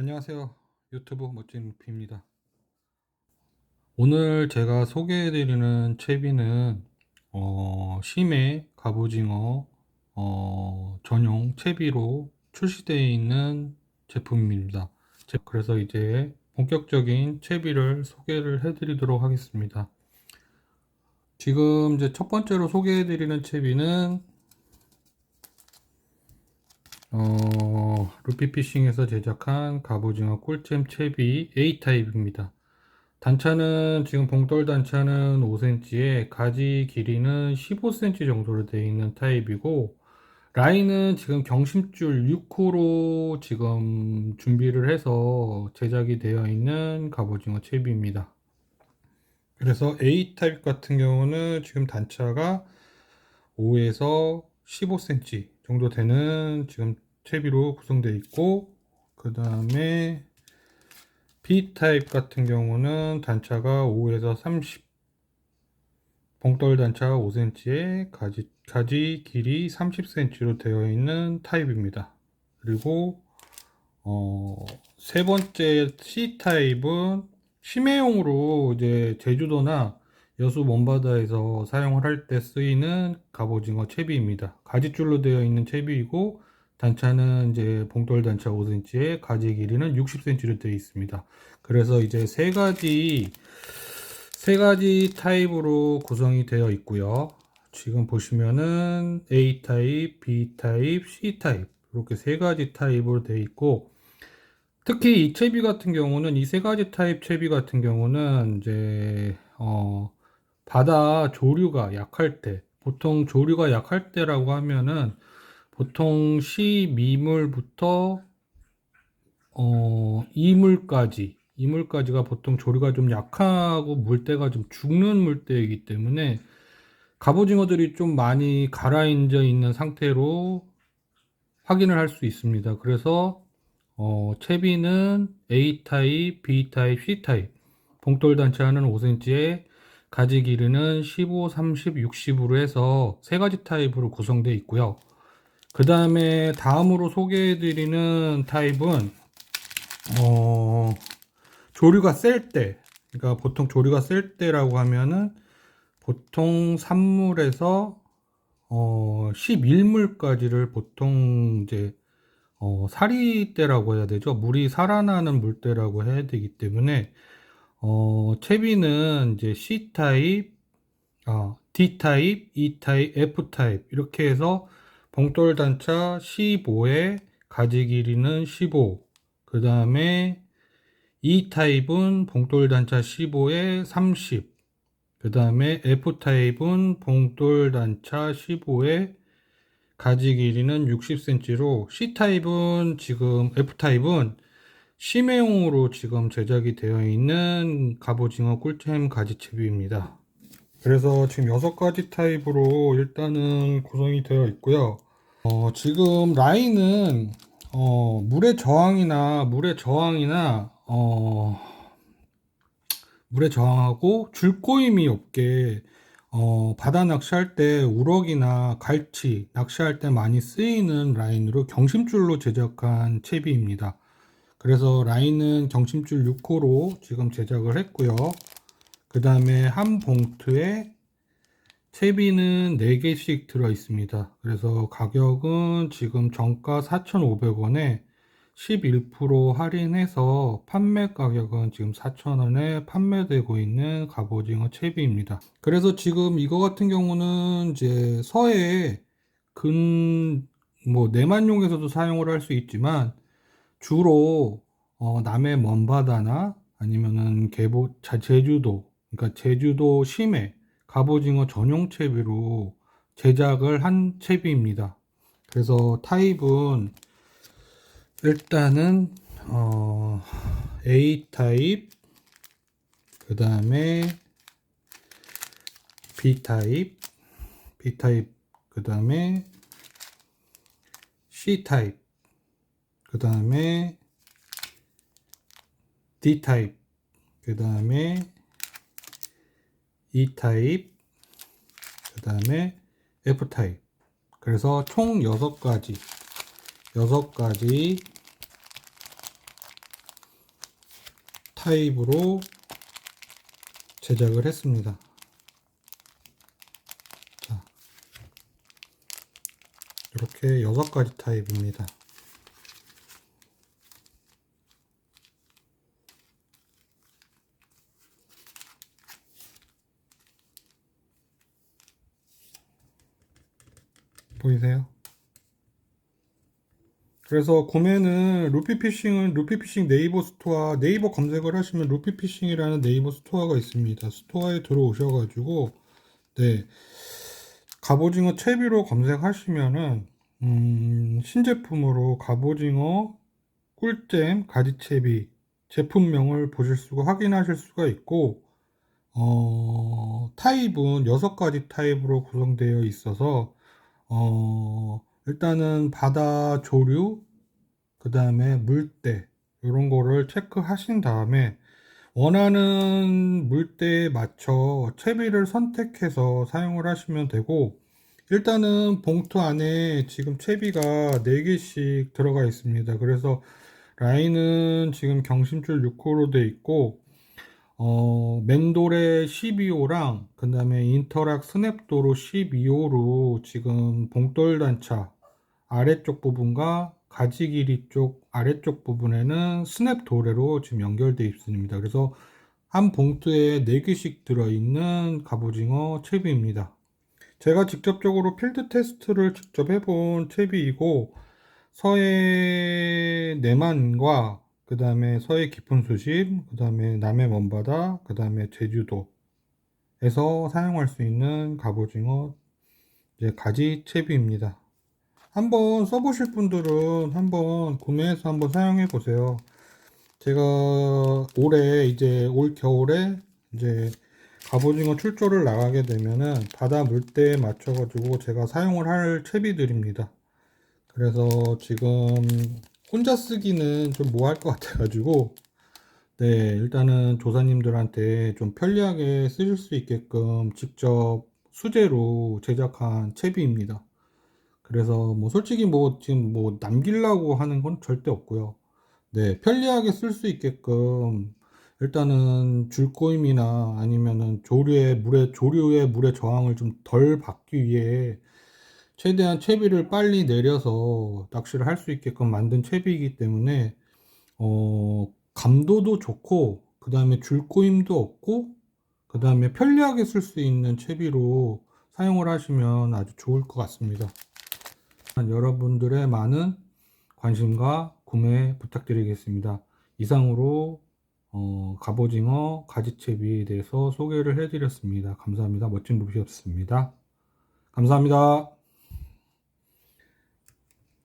안녕하세요. 유튜브 멋진 루피입니다. 오늘 제가 소개해드리는 채비는 어, 심해 갑오징어 어, 전용 채비로 출시되어 있는 제품입니다. 그래서 이제 본격적인 채비를 소개를 해드리도록 하겠습니다. 지금 이제 첫 번째로 소개해드리는 채비는 어, 루피피싱에서 제작한 갑오징어 꿀잼 채비 A타입입니다. 단차는 지금 봉돌 단차는 5cm에 가지 길이는 15cm 정도로 되어 있는 타입이고 라인은 지금 경심줄 6호로 지금 준비를 해서 제작이 되어 있는 갑오징어 채비입니다. 그래서 A 타입 같은 경우는 지금 단차가 5에서 15cm 정도 되는 지금 채비로 구성되어 있고 그 다음에 B타입 같은 경우는 단차가 5에서 30 봉돌 단차 5cm에 가지, 가지 길이 30cm로 되어 있는 타입입니다. 그리고 어, 세 번째 C 타입은 심해용으로 이제 제주도나 여수 먼바다에서 사용을 할 때 쓰이는 갑오징어 채비입니다. 가지줄로 되어 있는 채비이고 단차는 이제 봉돌 단차 5cm에 가지 길이는 60cm로 되어 있습니다. 그래서 이제 세 가지 세 가지 타입으로 구성이 되어 있고요. 지금 보시면은 A 타입, B 타입, C 타입 이렇게 세 가지 타입으로 되어 있고 특히 이 채비 같은 경우는 이 세 가지 타입 채비 같은 경우는 이제 어 바다 조류가 약할 때 보통 조류가 약할 때라고 하면은 보통 시 미물부터 어, 이물까지 이물까지가 보통 조류가 좀 약하고 물때가 좀 죽는 물때이기 때문에 갑오징어들이 좀 많이 가라앉아 있는 상태로 확인을 할 수 있습니다. 그래서 어, 채비는 A 타입, B 타입, C 타입 봉돌 단차는 5cm에 가지 길이는 15, 30, 60으로 해서 세 가지 타입으로 구성되어 있고요. 그 다음에 다음으로 소개해드리는 타입은 어, 조류가 셀 때, 그러니까 보통 조류가 셀 때라고 하면은 보통 산물에서 어, 11물까지를 보통 이제 어, 사리 때라고 해야 되죠. 물이 살아나는 물때라고 해야 되기 때문에 어, 채비는 이제 C 타입, 아, D 타입, E 타입, F 타입 이렇게 해서 봉돌 단차 15에 가지 길이는 15. 그 다음에 E 타입은 봉돌 단차 15에 30. 그 다음에 F 타입은 봉돌 단차 15에 가지 길이는 60cm로 C 타입은 지금 F 타입은 심해용으로 지금 제작이 되어 있는 갑오징어 꿀잼 가지채비입니다. 그래서 지금 6가지 타입으로 일단은 구성이 되어 있고요. 어, 지금 라인은 어, 물의 저항이나 물의 저항이나 어, 물에 저항하고 줄꼬임이 없게 어, 바다 낚시할 때 우럭이나 갈치 낚시할 때 많이 쓰이는 라인으로 경심줄로 제작한 채비입니다. 그래서 라인은 경심줄 6호로 지금 제작을 했고요. 그 다음에 한 봉투에 채비는 4개씩 들어 있습니다. 그래서 가격은 지금 정가 4,500원에 11% 할인해서 판매 가격은 지금 4,000원에 판매되고 있는 갑오징어 채비입니다. 그래서 지금 이거 같은 경우는 이제 서해 근뭐 내만용에서도 사용을 할 수 있지만 주로 어 남해 먼바다나 아니면은 개보 제주도 그러니까 제주도 심해 갑오징어 전용 채비로 제작을 한 채비입니다. 그래서 타입은 일단은 어, A 타입, 그 다음에 B 타입, B 타입, 그 다음에 C 타입, 그 다음에 D 타입, 그 다음에 E 타입, 그 다음에 F 타입. 그래서 총 6가지, 6가지 타입으로 제작을 했습니다. 자, 이렇게 6가지 타입입니다. 보이세요? 그래서 구매는 루피피싱은 루피피싱 네이버 스토어 네이버 검색을 하시면 루피피싱이라는 네이버 스토어가 있습니다. 스토어에 들어오셔가지고 네 갑오징어 채비로 검색하시면은 음, 신제품으로 갑오징어 꿀잼 가지채비 제품명을 보실 수가 확인하실 수가 있고 어, 타입은 여섯 가지 타입으로 구성되어 있어서 어, 일단은 바다 조류, 그 다음에 물때, 이런 거를 체크하신 다음에 원하는 물때에 맞춰 채비를 선택해서 사용을 하시면 되고, 일단은 봉투 안에 지금 채비가 4개씩 들어가 있습니다. 그래서 라인은 지금 경심줄 6호로 돼 있고, 어, 맨돌의 12호랑 그 다음에 인터락 스냅도로 12호로 지금 봉돌 단차 아래쪽 부분과 가지 길이 쪽 아래쪽 부분에는 스냅 도래로 지금 연결되어 있습니다. 그래서 한 봉투에 4개씩 들어있는 갑오징어 채비입니다. 제가 직접적으로 필드 테스트를 직접 해본 채비이고 서해 내만과 그 다음에 서해 깊은 수심, 그 다음에 남해 먼바다, 그 다음에 제주도에서 사용할 수 있는 갑오징어 이제 가지 채비입니다. 한번 써보실 분들은 한번 구매해서 한번 사용해 보세요. 제가 올해 이제 올 겨울에 이제 갑오징어 출조를 나가게 되면은 바다 물때에 맞춰 가지고 제가 사용을 할 채비들입니다. 그래서 지금 혼자 쓰기는 좀 뭐할 것 같아가지고 네 일단은 조사님들한테 좀 편리하게 쓰실 수 있게끔 직접 수제로 제작한 채비입니다. 그래서 뭐 솔직히 뭐 지금 뭐 남기려고 하는 건 절대 없고요. 네 편리하게 쓸 수 있게끔 일단은 줄꼬임이나 아니면은 조류의 물의 조류의 물의 저항을 좀 덜 받기 위해 최대한 채비를 빨리 내려서 낚시를 할 수 있게끔 만든 채비이기 때문에 어, 감도도 좋고 그 다음에 줄꼬임도 없고 그 다음에 편리하게 쓸 수 있는 채비로 사용을 하시면 아주 좋을 것 같습니다. 여러분들의 많은 관심과 구매 부탁드리겠습니다. 이상으로 어, 갑오징어 가지채비에 대해서 소개를 해드렸습니다. 감사합니다. 멋진 루피였습니다. 감사합니다.